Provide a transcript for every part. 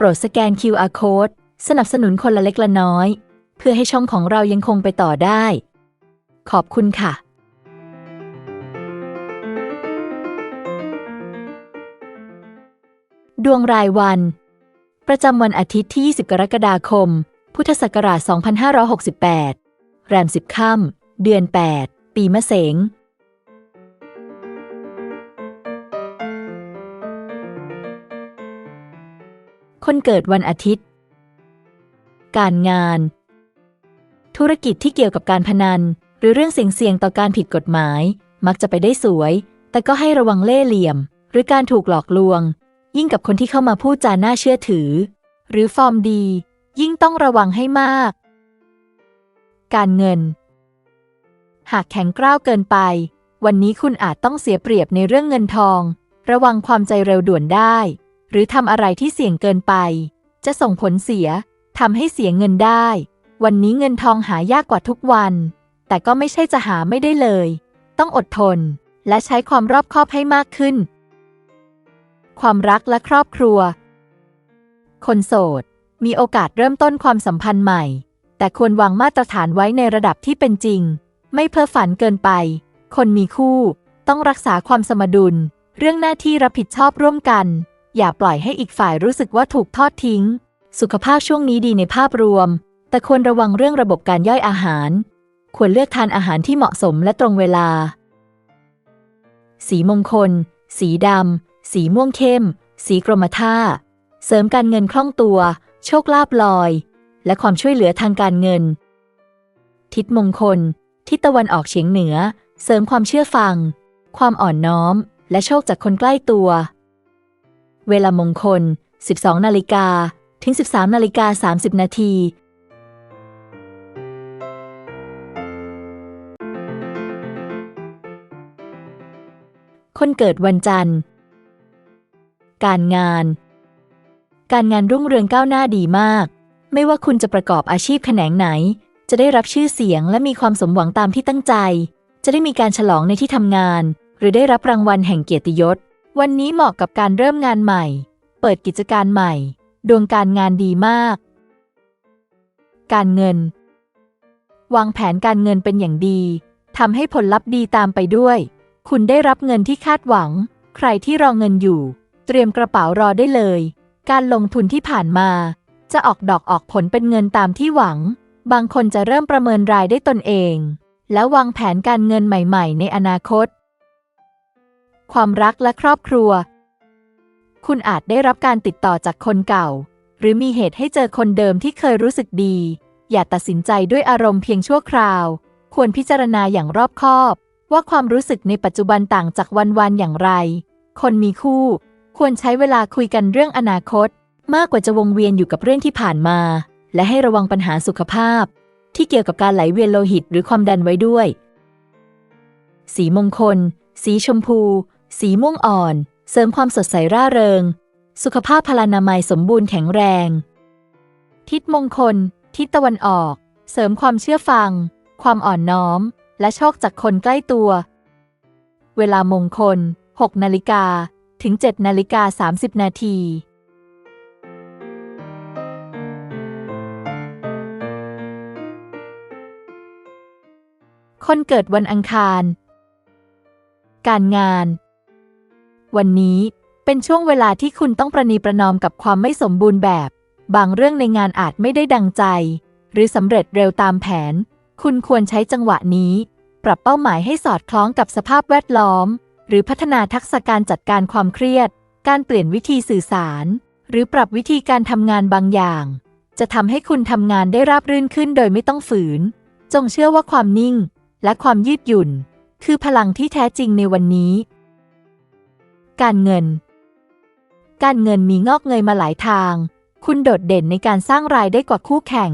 โปรดสแกน QR Code สนับสนุนคนละเล็กละน้อย เพื่อให้ช่องของเรายังคงไปต่อได้ ขอบคุณค่ะดวงรายวัน ประจำวันอาทิตย์ที่ 20 กรกฎาคม พุทธศักราช 2568 แรม 10 ค่ำ เดือน 8 ปีมะเสง คนเกิดวันอาทิตย์ การงาน ธุรกิจที่เกี่ยวกับการพนัน หรือเรื่องเสี่ยงๆต่อการผิดกฎหมาย มักจะไปได้สวย แต่ก็ให้ระวังเล่ห์เหลี่ยม หรือการถูกหลอกลวง ยิ่งกับคนที่เข้ามาพูดจาน่าเชื่อถือ หรือฟอร์มดี ยิ่งต้องระวังให้มาก การเงิน หากแข็งกร้าวเกินไป วันนี้คุณอาจต้องเสียเปรียบในเรื่องเงินทอง ระวังความใจเร็วด่วนได้ หรือทำอะไรที่เสี่ยงเกินไป จะส่งผลเสียทำให้เสียเงินได้ วันนี้เงินทองหายากกว่าทุกวัน แต่ก็ไม่ใช่จะหาไม่ได้เลย ต้องอดทน และใช้ความรอบคอบให้มากขึ้น ความรักและครอบครัว คนโสด มีโอกาสเริ่มต้นความสัมพันธ์ใหม่ แต่ควรวางมาตรฐานไว้ในระดับที่เป็นจริง ไม่เพ้อฝันเกินไป คนมีคู่ ต้องรักษาความสมดุล เรื่องหน้าที่รับผิดชอบร่วมกัน อย่าปล่อยให้อีกฝ่ายรู้สึกว่าถูกทอดทิ้ง สุขภาพช่วงนี้ดีในภาพรวม แต่ควรระวังเรื่องระบบการย่อยอาหาร ควรเลือกทานอาหารที่เหมาะสมและตรงเวลา สีมงคล สีดำ สีม่วงเข้ม สีกรมท่า เสริมการเงินคล่องตัว โชคลาภลอย และความช่วยเหลือทางการเงิน ทิศมงคล ทิศตะวันออกเฉียงเหนือ เสริมความเชื่อฟัง ความอ่อนน้อม และโชคจากคนใกล้ตัว เวลามงคล 12 นาฬิกา ถึง 13 นาฬิกา 30 นาที คนเกิดวันจันทร์ การงาน การงานรุ่งเรืองก้าวหน้าดีมาก ไม่ว่าคุณจะประกอบอาชีพแขนงไหน จะได้รับชื่อเสียงและมีความสมหวังตามที่ตั้งใจ จะได้มีการฉลองในที่ทำงาน หรือได้รับรางวัลแห่งเกียรติยศ วันนี้เหมาะกับการเริ่มงานใหม่ เปิดกิจการใหม่ ดวงการงานดีมาก การเงิน วางแผนการเงินเป็นอย่างดี ทำให้ผลลัพธ์ดีตามไปด้วย คุณได้รับเงินที่คาดหวัง ใครที่รอเงินอยู่ เตรียมกระเป๋ารอได้เลย การลงทุนที่ผ่านมา จะออกดอกออกผลเป็นเงินตามที่หวัง บางคนจะเริ่มประเมินรายได้ตนเอง และวางแผนการเงินใหม่ ๆ ในอนาคต ความรักและครอบครัว คุณอาจได้รับการติดต่อจากคนเก่า หรือมีเหตุให้เจอคนเดิมที่เคยรู้สึกดี อย่าตัดสินใจด้วยอารมณ์เพียงชั่วคราว ควรพิจารณาอย่างรอบคอบ ว่าความรู้สึกในปัจจุบันต่างจากวันๆอย่างไร คนมีคู่ ควรใช้เวลาคุยกันเรื่องอนาคต มากกว่าจะวงเวียนอยู่กับเรื่องที่ผ่านมา และให้ระวังปัญหาสุขภาพ ที่เกี่ยวกับการไหลเวียนโลหิตหรือความดันไว้ด้วย สีมงคล สีชมพู สีม่วงอ่อน เสริมความสดใสร่าเริง สุขภาพพลานามัยสมบูรณ์แข็งแรง ทิศมงคล ทิศตะวันออก เสริมความเชื่อฟัง ความอ่อนน้อม และโชคจากคนใกล้ตัว เวลามงคล 6 นาฬิกา ถึง 7 นาฬิกา 30 นาทีคนเกิดวันอังคาร การงาน วันนี้เป็นช่วงเวลาที่คุณต้องประนีประนอมกับความไม่สมบูรณ์แบบ บางเรื่องในงานอาจไม่ได้ดังใจ หรือสำเร็จเร็วตามแผน คุณควรใช้จังหวะนี้ ปรับเป้าหมายให้สอดคล้องกับสภาพแวดล้อม หรือพัฒนาทักษะการจัดการความเครียด การเปลี่ยนวิธีสื่อสาร หรือปรับวิธีการทำงานบางอย่าง จะทำให้คุณทำงานได้ราบรื่นขึ้นโดยไม่ต้องฝืน จงเชื่อว่าความนิ่ง และความยืดหยุ่น คือพลังที่แท้จริงในวันนี้ การเงิน การเงินมีงอกเงยมาหลายทาง คุณโดดเด่นในการสร้างรายได้กว่าคู่แข่ง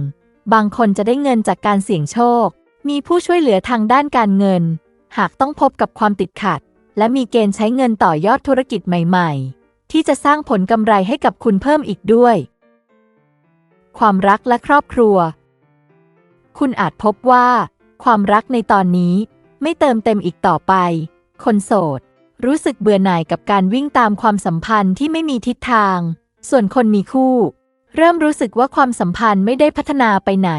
บางคนจะได้เงินจากการเสี่ยงโชค มีผู้ช่วยเหลือทางด้านการเงิน หากต้องพบกับความติดขัด และมีเกณฑ์ใช้เงินต่อยอดธุรกิจใหม่ๆ ที่จะสร้างผลกำไรให้กับคุณเพิ่มอีกด้วย ความรักและครอบครัว คุณอาจพบว่า ความรักในตอนนี้ไม่เติมเต็มอีกต่อไป คนโสด รู้สึกเบื่อหน่ายกับการวิ่งตามความสัมพันธ์ที่ไม่มีทิศทาง ส่วนคนมีคู่ เริ่มรู้สึกว่าความสัมพันธ์ไม่ได้พัฒนาไปไหน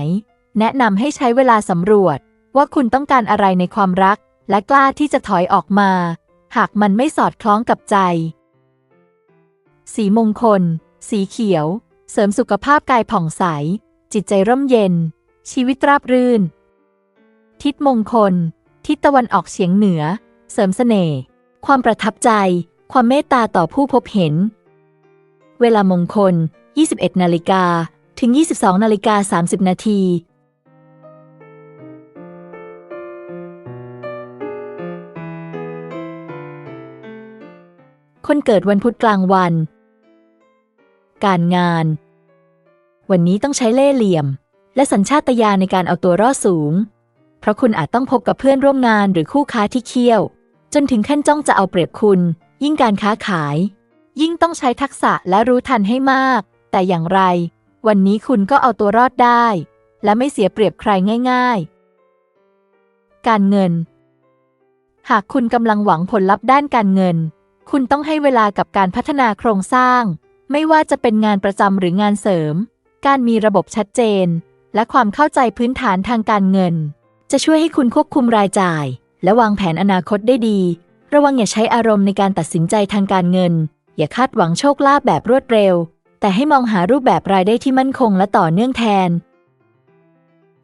แนะนำให้ใช้เวลาสำรวจ ว่าคุณต้องการอะไรในความรัก และกล้าที่จะถอยออกมา หากมันไม่สอดคล้องกับใจ สีมงคล สีเขียว เสริมสุขภาพกายผ่องใส จิตใจร่มเย็น ชีวิตราบรื่น ทิศมงคล ทิศตะวันออกเฉียงเหนือ เสริมเสน่ห์ ความประทับใจ ความเมตตาต่อผู้พบเห็น เวลามงคล 21 นาฬิกา ถึง 22 นาฬิกา 30 นาทีคนเกิดวันพุธกลางวัน การงาน วันนี้ต้องใช้เล่ห์เหลี่ยม และสัญชาตญาณในการเอาตัวรอดสูง เพราะคุณอาจต้องพบกับเพื่อนร่วมงานหรือคู่ค้าที่เคี่ยว จนถึงขั้นจ้องจะเอาเปรียบคุณ ยิ่งการค้าขาย ยิ่งต้องใช้ทักษะและรู้ทันให้มาก แต่อย่างไร วันนี้คุณก็เอาตัวรอดได้ และไม่เสียเปรียบใครง่าย ๆ การเงิน หากคุณกำลังหวังผลลัพธ์ด้านการเงิน คุณต้องให้เวลากับการพัฒนาโครงสร้าง ไม่ว่าจะเป็นงานประจำหรืองานเสริม การมีระบบชัดเจน และความเข้าใจพื้นฐานทางการเงิน จะช่วยให้คุณควบคุมรายจ่าย และวางแผนอนาคตได้ดี ระวังอย่าใช้อารมณ์ในการตัดสินใจทางการเงิน อย่าคาดหวังโชคลาภแบบรวดเร็ว แต่ให้มองหารูปแบบรายได้ที่มั่นคงและต่อเนื่องแทน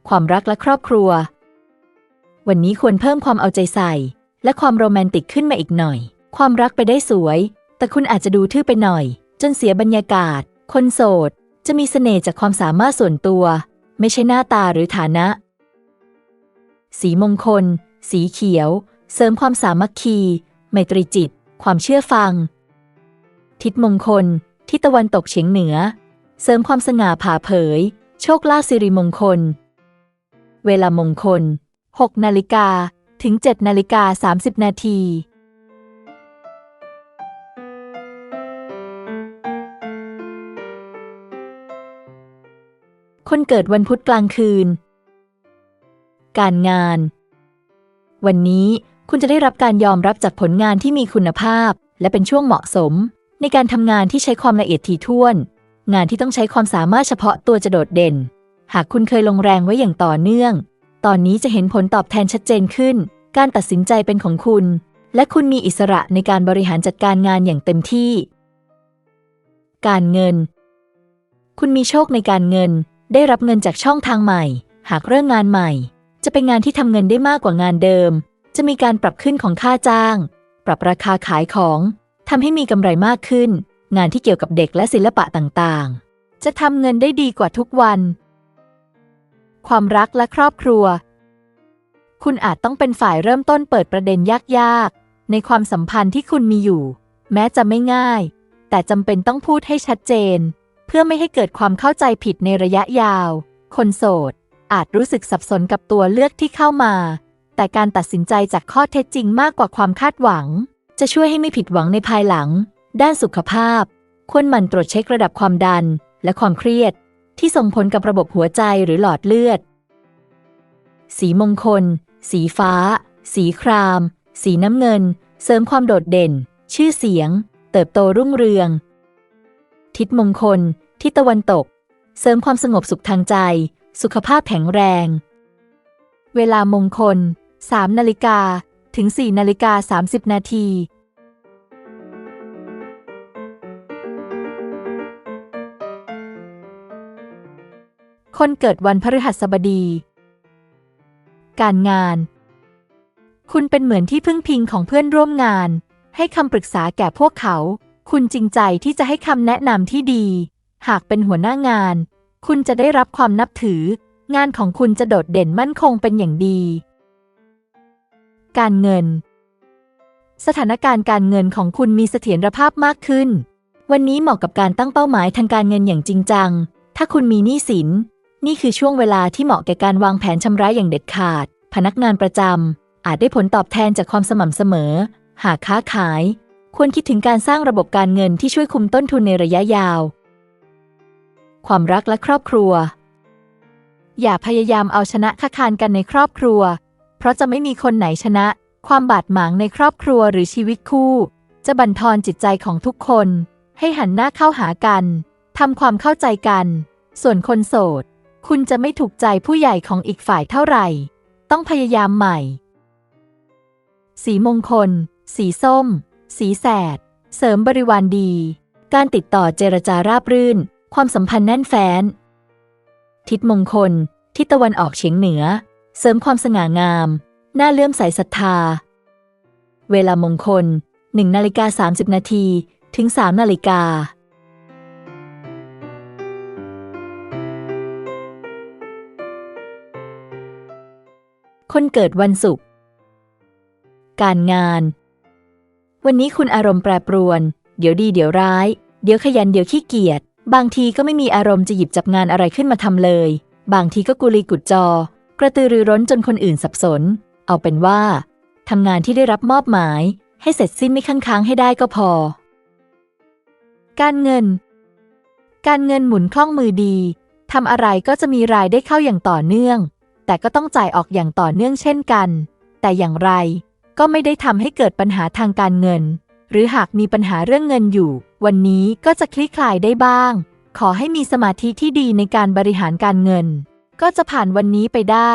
ความรักและครอบครัว วันนี้ควรเพิ่มความเอาใจใส่ และความโรแมนติกขึ้นมาอีกหน่อย ความรักไปได้สวย แต่คุณอาจจะดูทื่อไปหน่อย จนเสียบรรยากาศ คนโสด จะมีเสน่ห์จากความสามารถส่วนตัว ไม่ใช่หน้าตาหรือฐานะ สีมงคล สีเขียว เสริมความสามัคคี ไมตรีจิต ความเชื่อฟัง ทิศมงคล ทิศตะวันตกเฉียงเหนือ เสริมความสง่าผ่าเผย โชคลาภสิริมงคล เวลามงคล 6 นาฬิกาถึง 7 นาฬิกา 30 นาทีคนเกิดวันพุธกลางคืน การงาน วันนี้คุณจะได้รับการยอมรับจากผลงานที่มีคุณภาพ และเป็นช่วงเหมาะสม ในการทำงานที่ใช้ความละเอียดถี่ถ้วน งานที่ต้องใช้ความสามารถเฉพาะตัวจะโดดเด่น หากคุณเคยลงแรงไว้อย่างต่อเนื่อง ตอนนี้จะเห็นผลตอบแทนชัดเจนขึ้น การตัดสินใจเป็นของคุณ และคุณมีอิสระในการบริหารจัดการงานอย่างเต็มที่ การเงิน คุณมีโชคในการเงิน ได้รับเงินจากช่องทางใหม่ หากเริ่มงานใหม่ จะเป็นงานที่ทำเงินได้มากกว่างานเดิม จะมีการปรับขึ้นของค่าจ้าง ปรับราคาขายของทำให้มีกำไรมากขึ้น งานที่เกี่ยวกับเด็กและศิลปะต่างๆ จะทำเงินได้ดีกว่าทุกวัน ความรักและครอบครัว คุณอาจต้องเป็นฝ่ายเริ่มต้นเปิดประเด็นยากๆ ในความสัมพันธ์ที่คุณมีอยู่ แม้จะไม่ง่าย แต่จำเป็นต้องพูดให้ชัดเจน เพื่อไม่ให้เกิดความเข้าใจผิดในระยะยาว คนโสด อาจรู้สึกสับสนกับตัวเลือกที่เข้ามา แต่การตัดสินใจจากข้อเท็จจริงมากกว่าความคาดหวัง จะช่วยให้ไม่ผิดหวังในภายหลัง ด้านสุขภาพ ควรหมั่นตรวจเช็คระดับความดันและความเครียด ที่ส่งผลกับระบบหัวใจหรือหลอดเลือด สีมงคล สีฟ้า สีคราม สีน้ำเงิน เสริมความโดดเด่น ชื่อเสียง เติบโตรุ่งเรือง ทิศมงคล ทิศตะวันตก เสริมความสงบสุขทางใจ สุขภาพแข็งแรง เวลามงคล 3 นาฬิกา ถึง 4 นาฬิกา 30 นาทีคนเกิดวันพฤหัสบดี การงาน คุณเป็นเหมือนที่พึ่งพิงของเพื่อนร่วมงาน ให้คำปรึกษาแก่พวกเขา คุณจริงใจที่จะให้คำแนะนำที่ดี หากเป็นหัวหน้างาน คุณจะได้รับความนับถือ งานของคุณจะโดดเด่นมั่นคงเป็นอย่างดี การเงิน สถานการณ์การเงินของคุณมีเสถียรภาพมากขึ้น วันนี้เหมาะกับการตั้งเป้าหมายทางการเงินอย่างจริงจัง ถ้าคุณมีหนี้สิน นี่คือช่วงเวลาที่เหมาะแก่การวางแผนชำระอย่างเด็ดขาด พนักงานประจำอาจได้ผลตอบแทนจากความสม่ำเสมอ หากค้าขาย ควรคิดถึงการสร้างระบบการเงินที่ช่วยคุมต้นทุนในระยะยาว ความรักและครอบครัว อย่าพยายามเอาชนะค้าคานกันในครอบครัว เพราะจะไม่มีคนไหนชนะ ความบาดหมางในครอบครัวหรือชีวิตคู่ จะบั่นทอนจิตใจของทุกคน ให้หันหน้าเข้าหากันทำความเข้าใจกัน ส่วนคนโสด คุณจะไม่ถูกใจผู้ใหญ่ของอีกฝ่ายเท่าไหร่ ต้องพยายามใหม่ สีมงคล สีส้ม สีแสด เสริมบริวารดี การติดต่อเจรจาราบรื่น ความสัมพันธ์แน่นแฟ้น ทิศมงคล ทิศตะวันออกเฉียงเหนือ เสริมความสง่างาม หน้าเลื่อมใสศรัทธา เวลามงคล1นาฬิกา30นาทีถึง3นาฬิกา คนเกิดวันศุกร์ การงาน วันนี้คุณอารมณ์แปรปรวน เดี๋ยวดีเดี๋ยวร้าย เดี๋ยวขยันเดี๋ยวขี้เกียจ บางทีก็ไม่มีอารมณ์จะหยิบจับงานอะไรขึ้นมาทำเลย บางทีก็กุลีกุดจอ กระตือรือร้นจนคนอื่นสับสน เอาเป็นว่าทำงานที่ได้รับมอบหมาย ให้เสร็จสิ้นไม่ค้างค้างให้ได้ก็พอ การเงิน การเงินหมุนคล่องมือดีทำอะไรก็จะมีรายได้เข้าอย่างต่อเนื่อง แต่ก็ต้องจ่ายออกอย่างต่อเนื่องเช่นกัน แต่อย่างไรก็ไม่ได้ทำให้เกิดปัญหาทางการเงิน หรือหากมีปัญหาเรื่องเงินอยู่ วันนี้ก็จะคลี่คลายได้บ้าง ขอให้มีสมาธิที่ดีในการบริหารการเงิน ก็จะผ่านวันนี้ไปได้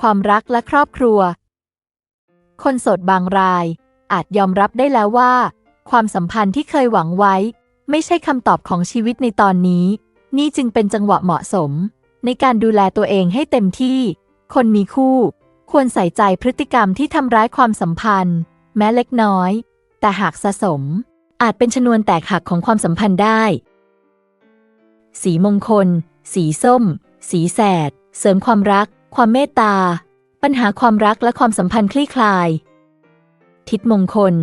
ความรักและครอบครัว คนโสดบางราย อาจยอมรับได้แล้วว่า ความสัมพันธ์ที่เคยหวังไว้ ไม่ใช่คำตอบของชีวิตในตอนนี้ นี่จึงเป็นจังหวะเหมาะสม ในการดูแลตัวเองให้เต็มที่ คนมีคู่ ควรใส่ใจพฤติกรรมที่ทำร้ายความสัมพันธ์ แม้เล็กน้อย แต่หากสะสม อาจเป็นชนวนแตกหักของความสัมพันธ์ได้ สีมงคล สีส้ม สีแสด เสริมความรัก ความเมตตา ปัญหาความรักและความสัมพันธ์คลี่คลาย ทิศมงคล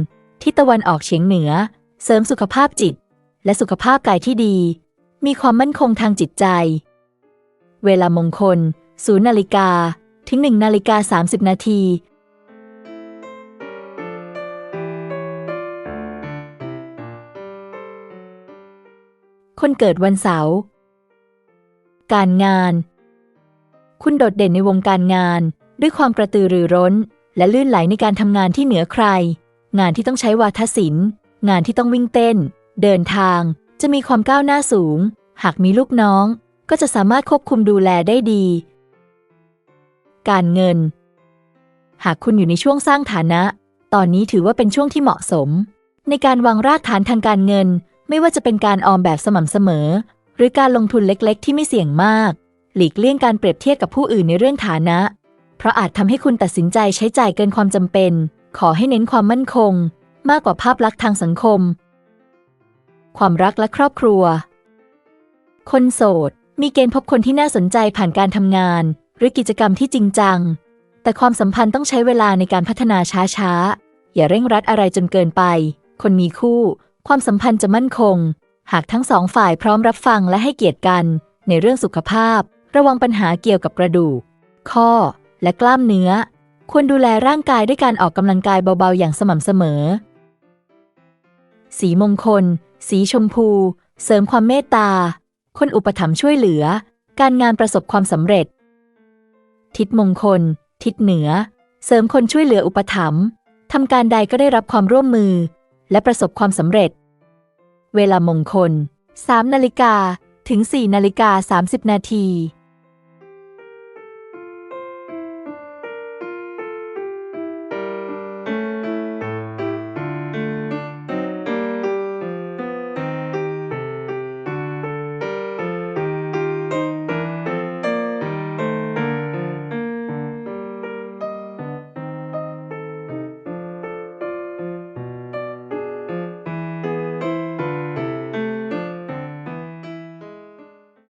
ทิศตะวันออกเฉียงเหนือ เสริมสุขภาพจิต และสุขภาพกายที่ดี มีความมั่นคงทางจิตใจ เวลามงคล0นาฬิกา ถึง1นาฬิกา30นาที คนเกิดวันเสาร์ การงาน คุณโดดเด่นในวงการงาน ด้วยความกระตือรือร้น และลื่นไหลในการทำงานที่เหนือใคร งานที่ต้องใช้วาทศิลป์ งานที่ต้องวิ่งเต้น เดินทาง จะมีความก้าวหน้าสูง หากมีลูกน้อง ก็จะสามารถควบคุมดูแลได้ดี การเงิน หากคุณอยู่ในช่วงสร้างฐานะ ตอนนี้ถือว่าเป็นช่วงที่เหมาะสม ในการวางรากฐานทางการเงิน ไม่ว่าจะเป็นการออมแบบสม่ำเสมอ หรือการลงทุนเล็กๆ ที่ไม่เสี่ยงมาก หลีกเลี่ยงการเปรียบเทียบกับผู้อื่นในเรื่องฐานะ เพราะอาจทำให้คุณตัดสินใจใช้จ่ายเกินความจำเป็น ขอให้เน้นความมั่นคง มากกว่าภาพลักษณ์ทางสังคม ความรักและครอบครัว คนโสด มีเกณฑ์พบคนที่น่าสนใจผ่านการทำงาน หรือกิจกรรมที่จริงจัง แต่ความสัมพันธ์ต้องใช้เวลาในการพัฒนาช้าๆ อย่าเร่งรัดอะไรจนเกินไป คนมีคู่ ความสัมพันธ์จะมั่นคง หากทั้งสองฝ่ายพร้อมรับฟังและให้เกียรติกัน ในเรื่องสุขภาพ ระวังปัญหาเกี่ยวกับกระดูก ข้อ และกล้ามเนื้อ ควรดูแลร่างกายด้วยการออกกำลังกายเบาๆ อย่างสม่ำเสมอ สีมงคล สีชมพู เสริมความเมตตา คนอุปถัมภ์ช่วยเหลือ การงานประสบความสำเร็จ ทิศมงคล ทิศเหนือ เสริมคนช่วยเหลืออุปถัมภ์ทำการใดก็ได้รับความร่วมมือ และประสบความสำเร็จ เวลามงคล 3 นาฬิกาถึง 4 นาฬิกา 30 นาที